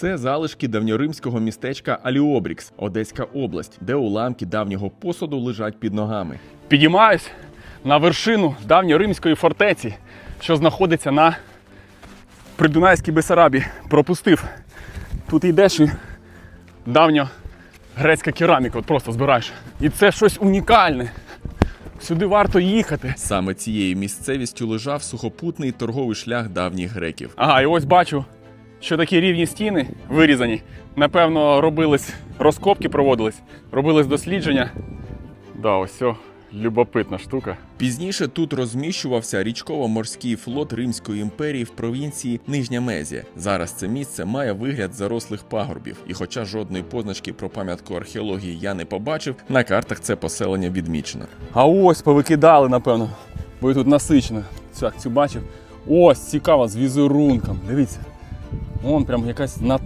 Це залишки давньоримського містечка Аліобрікс, Одеська область, де уламки давнього посуду лежать під ногами. Підіймаюсь на вершину давньоримської фортеці, що знаходиться на Придунайській Бесарабі. Пропустив. Тут йдеш і давньо грецька кераміка, от просто збираєш. І це щось унікальне. Сюди варто їхати. Саме цією місцевістю лежав сухопутний торговий шлях давніх греків. Ага, і ось бачу, що такі рівні стіни вирізані. Напевно, робились розкопки, проводились, робились дослідження. Да, ось все, любопитна штука. Пізніше тут розміщувався річково-морський флот Римської імперії в провінції Нижня Мезія. Зараз це місце має вигляд зарослих пагорбів, і хоча жодної позначки про пам'ятку археології я не побачив, на картах це поселення відмічено. А ось повикидали, напевно. Бо тут насичено. Так, цю бачив. Ось цікаво, з візерунком. Дивіться. Вон прям якась на